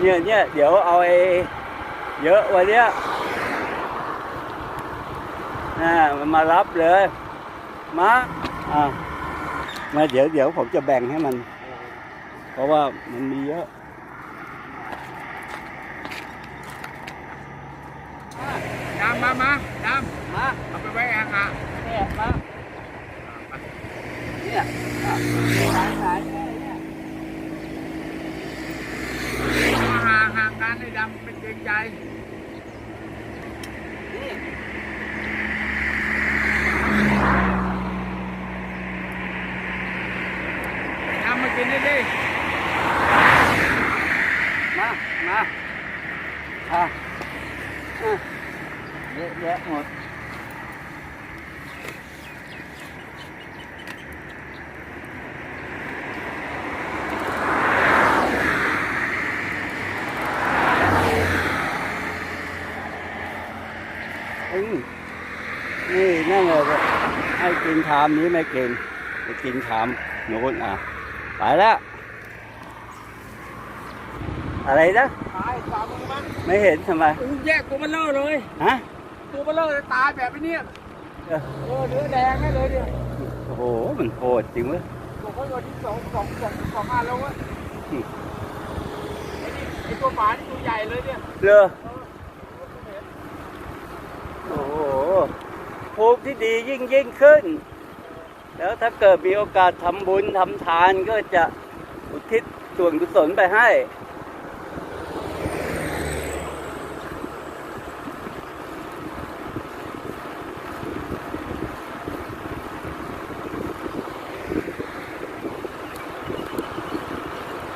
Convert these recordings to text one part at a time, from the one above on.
เนี่ยเนี่ยเดี๋ยวเอาไอ้เยอะวันเนี้ยอ่ามันมารับเลย มาอ่ามาเดี๋ยวเดี๋ยวผมจะแบ่งให้มัน เพราะว่ามันมีเยอะดำมามาดำมาเอาไปไว้ห่างเนี่ยมาเนี่ยอะสายสายเนี่ยเนี่ย ๆมาห่างห่างกันไอ้ดำเป็นเกรงใจทำมากินได้ดิมา มาอะเยอะแยะหมด อืม นี่นั่นเลยให้กินชามนี้ไม่กินไปกินชามโน้นอะไปแล้ว อะไรนะตายสามมือมั้งไม่เห็นทำไมอู้แยกตัวมันเลอะเลยฮะตัวมันเลอะเลยตายแบบนี้เออเออเนื้อแดงให้เลยเนี่ยโอ้โหมันโหดจริงเว้ยบอกว่าวันที่สองสองสองสองอันแล้วเวะอืมไอ้นี่ไอ้ตัวหมานี่ตัวใหญ่เลยเนี่ยเลอ เออ โอ้โห ภูมิที่ดียิ่งยิ่งขึ้น แล้วถ้าเกิดมีโอกาสทำบุญทำทานก็จะอุทิศส่วนกุศลไปให้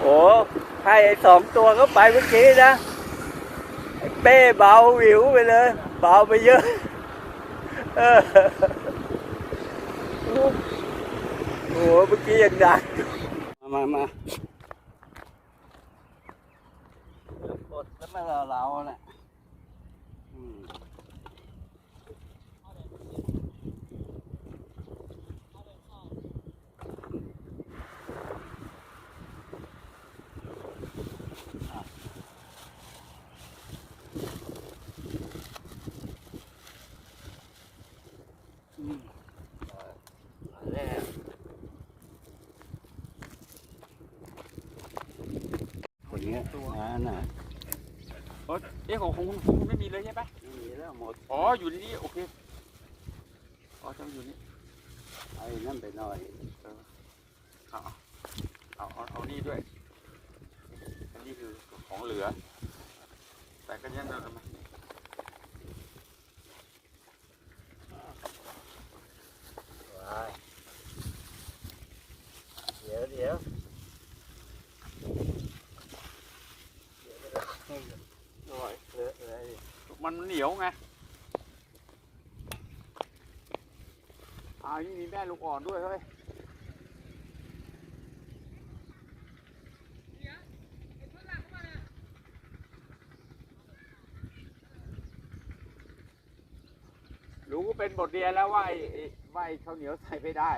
โอ้ให้ไอ้สองตัวก็ไปเมื่อกี้นะ ไอ้เป้เบาหวิวไปเลย เบาไปเยอะ โอ้โหเมื่อกี้ยังดังมามามากดแล้วมาเราเราๆน่ะอืมอืมมาแล้วคน เนี้ยมาน่ะเอ้ยเอ๊ะของคงคุณคุณไม่มีเลยใช่ปะไม่มีแล้วหมดอ๋ออยู่นี่โอเคอ๋อจะอยู่นี่ไอ้นั่นไปหน่อยเอาเอาเอาเอานี่ด้วยอันนี้คือของเหลือ แต่ก็ยังเอาทำายเดี๋ยวเดี๋ยวหน่อยเลอะเลย มัน เหนียวไงอ่านี่มีแม่ลูกอ่อนด้วยเฮ้ยรู้เป็นบทเรียนแล้วว่าไอ้ไอ้ว่าไอ้ข้าวเหนียวใส่ไม่ได้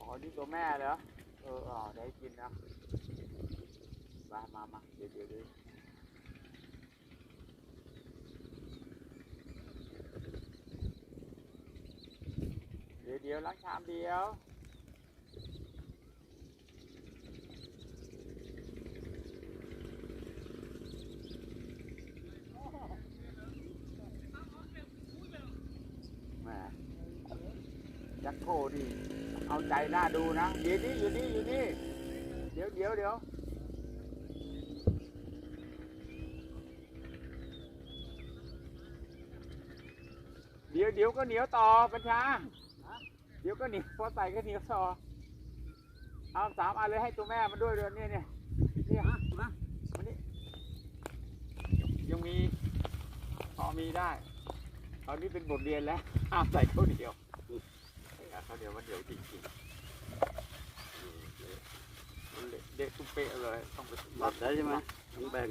อ๋อนี่ตัวแม่เหรอ ออออได้กินนะมามามาเดี๋ยวเดี๋ยวเดี๋ยวเดี๋ยวล้างชามเดียวยักษ์โคดิเอาใจน่าดูนะ อยู่นี่อยู่นี่ ยู่นี่เดี๋ยวเดี๋ยวเดี๋ยวเดี๋ยวเดี๋ยวก็เหนียวต่อปัญชาเดี๋ยวก็เหนียวพอใส่ก็เหนียวต่อเอาสามอันเลยให้ตัวแม่มันด้วยเดือนนี้เนี่ยนี่ยมามามานี่ยังมีพอมีได้ตอนนี้เป็นบทเรียนแล้วห้ามใส่ข้าวเหนียวข้าวเหนียวมันเดียวจริงๆ เด็กตุ้มเป๊ะเลยต้องไปหมดแล้วใช่ไหมต้องแบ่ง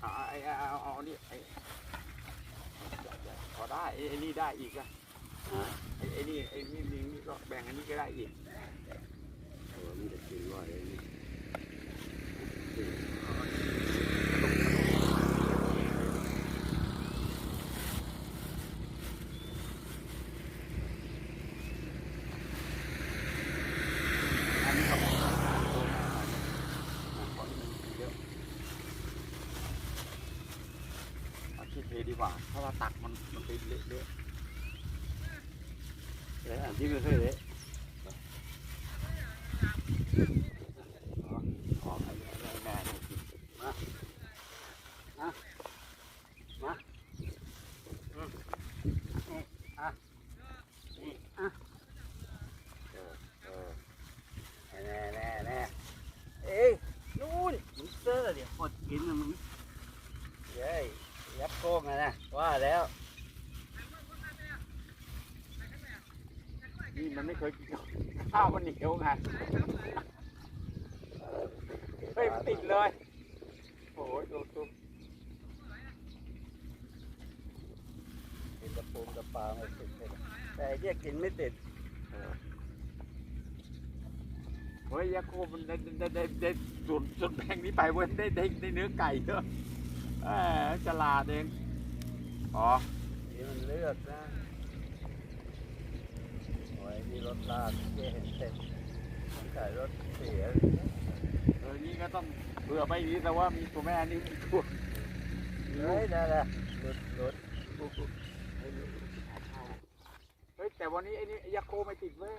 เอาไอ้เอาเอาเอานี่ไอ้พอได้ไอ้ไอ้นี่ได้อีกอะอ่าไอ้ไอ้นี่ไอ้นี่นี่นี่ก็แบ่งอันนี้นี้ก็ได้อีกเออมันจะกินว่าอะไรนี่อันนี้ก็ของตัวแม่หน่อยนะขอที่มันเยอะเอาขี้เทดีกว่า เพราะว่าตักมันมันไปเละ แล้ว อันที่ไม่เคยเลย ๆขอให้แม่ได้กิ นเออแน่แน่แน่เอ้ยนู่นมิสเตอร์เดี๋ยวหดกินนะมึงเย้ยยับโค้งอะนะว่าแล้วนี่มันไม่เคยกินข้าวมันเหนียวไงเฮ้ยมันติดเลย โอ้ยดูดูกินกระปูกระปลาไม่ติดเลยแต่ไอ้เนี่ยกินไม่ติดเฮ้ยยาโคมันได้ได้ได้ได้ส่วนส่วนแบ่งนี้ไปเว้ยได้ได้ได้เนื้อไก่เยอะแหมฉลาดเอง อ๋อ นี่มันเลือกนะ โอ้ยนี่รถลากเจ๊เห็นเสร็จมันขายรถเสียเออนี่ก็ต้องเผื่อไปนี้แต่ว่ามีตัวแม่นี่มีตัวเฮ้ยได้ละรถรถเฮ้ยแต่วันนี้ไอ้นี่ยาโคไม่ติดเว้ย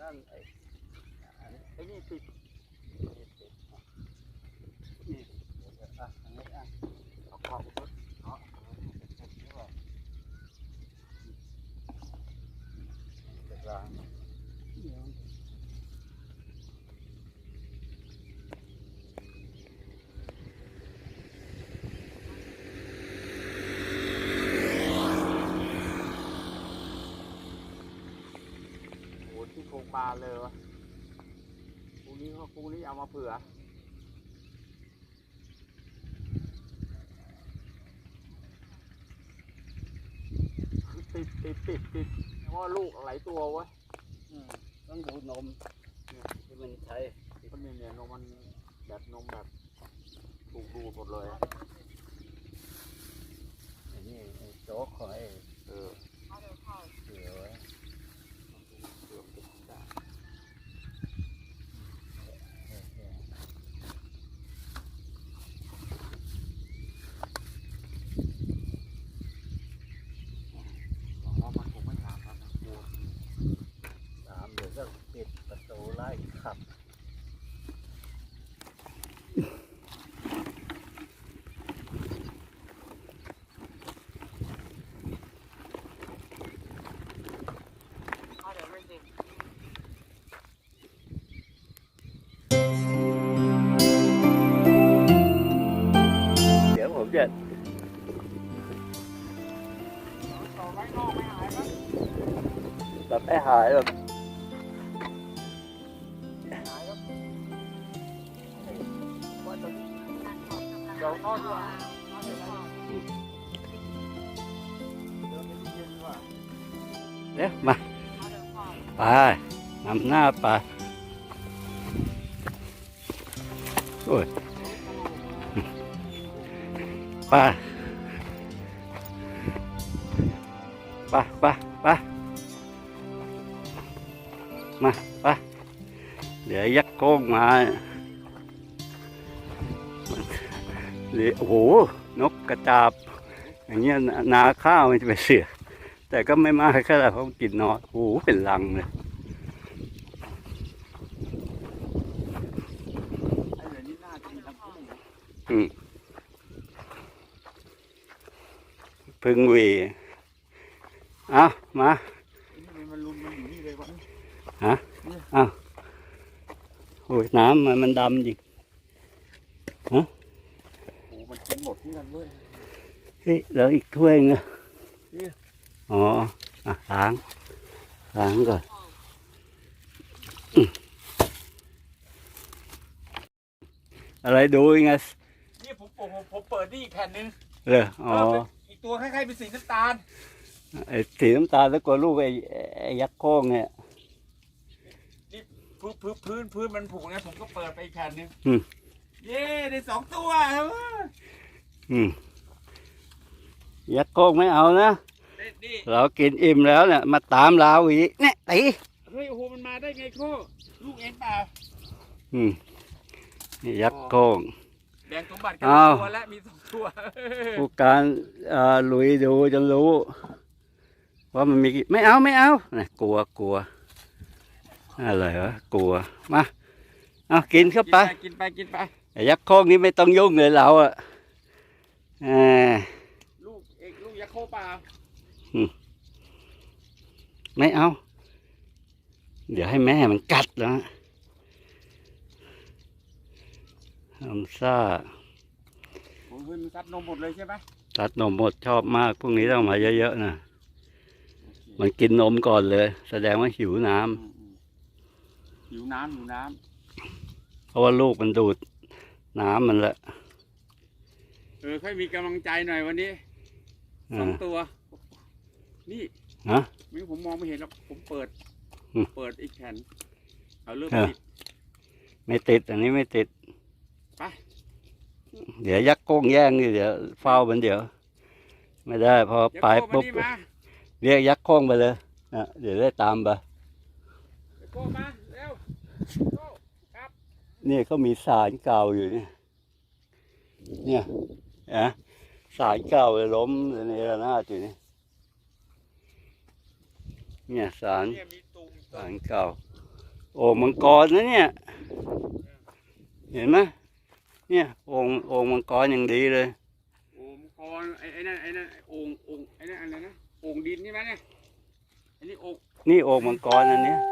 นั่นไอ้ไอ้นี่ติดนี่อะอันนี้อะเอาขอบรถ จะก ลางโอ้โหที่โครงปลาเลยวะพรุ่งนี้ก็พรุ่งนี้เอามาเผื่อติดติดติดติด ราะว่าลูกหลายตัวเวะอืมต้องดูนมเนี่ยที่มันใช้มันเนี่ยเนี่ยนมมันแบบนมแบบถูกดูดหมดเลยอะไอ้นี่ไอ้โจ๊กของไอ้เออเสือไว้ แบบให้หายแบบหา มาไปเดี๋ยวยักโค้งมาเดี๋ยวโอ้โหนกกระจาบ อย่างเงี้ยนาข้าวมันจะไปเสียแต่ก็ไม่มากแค่เพราะมันกินนอยโอ้โหเป็นลังเลยพึ่งวีเอามา โอ้ยน้ำมันมันดำจริงโอ้โหมันกินหมดที่นั่นเว้ยเฮ้ยเหลืออีกถ้วยนึงอะเนี่ยอ๋ออะล้างล้างก่อนอืมอะไรดูยังไงนี่ผมผมผมผมเปิดนี่อีกแผ่นหนึงเลยอ๋อเออเป็นอีกตัวคล้ายๆเป็นสีน้ำตาลไอ้สีน้ำตาลแล้วกลัวลูกไอ้ไอ้ยักษ์โค้งเนี่ย พื้นพื้นพื้นพื้นมันผุนะผมก็เปิดไปอีกแผ่นหนึงอืม เย้ได้สองตัวครับอืมยักษ์โคกไม่เอานะเด็ดดิเรากินอิ่มแล้วเนี่ยมาตามเราอีกเนี่ยตีเฮ้ยโอ้โหมันมาได้ไงโคลูกเองเปล่าอืมนี่ยักษ์โคก แบ่งสมบัติกันอ้าว ตัวและมีสองตัวผู้การเอ่อลุยดูจนรู้ ว่ามันมีกี่ไม่เอาไม่เอานะกลัวกลัว อะไรวะกลัวมาเอากินเข้าไปกินไปกินไปไอ้ยักษ์โคกนี้ไม่ต้องยุ่งเลยเราอะเออลูกเอกลูกยักษ์โคเปล่าไม่เอา เดี๋ยวให้แม่มันกัดแล้วทำซ่าโอ้ยมันซัดนมหมดเลยใช่ไหมตัดนมหมดชอบมากพวกนี้ต้องมาเยอะๆนะมันกินนมก่อนเลย แสดงว่าหิวน้ำอืมอืม หิวน้ำหิวน้เพราะว่าลูกมันดูดน้ำมันละำเออค่อยมีกำลังใจหน่อยวันนี้สองอ่าตัว นี่ฮะไม่งั้นผมมองไม่เห็นหรอกผมเปิดอืมเปิดอีกแผ่นเอาเริ่มเออติดไม่ติดอันนี้ไม่ติดไปเดี๋ยวยักษ์โก้งแย่งนี่เดี๋ยวเฝ้ามันเดี๋ยว ไม่ได้พอเดี๋ยวไปโก้มาปุ๊บนี่มาเรียกยักษ์โค้งไปเลยนะเดี๋ยวได้ตามไปเดี๋ยวโก้มาเร็วโก้ครับ นี่เขามีสารเก่าอยู่เนี่ย เนี่ยอะสารเก่าเลยล้มในระนาดอยู่นี่เนี่ยสารเนี่ยมีตุ่มสารเก่า โอ่งมังกรนะเนี่ย เห็นไหมเนี่ยโอ่งโอ่งมังกรอย่างดีเลยโอ่งคอนไอ้ไอ้นั่นไอ้นั่นไอ้โอ่งโอ่งไอ้นั่นอะไรนะโอ่งดินใช่ไหมเนี่ยอันนี้โอ่งนี่โอ่งมังกรอันเนี้ยโ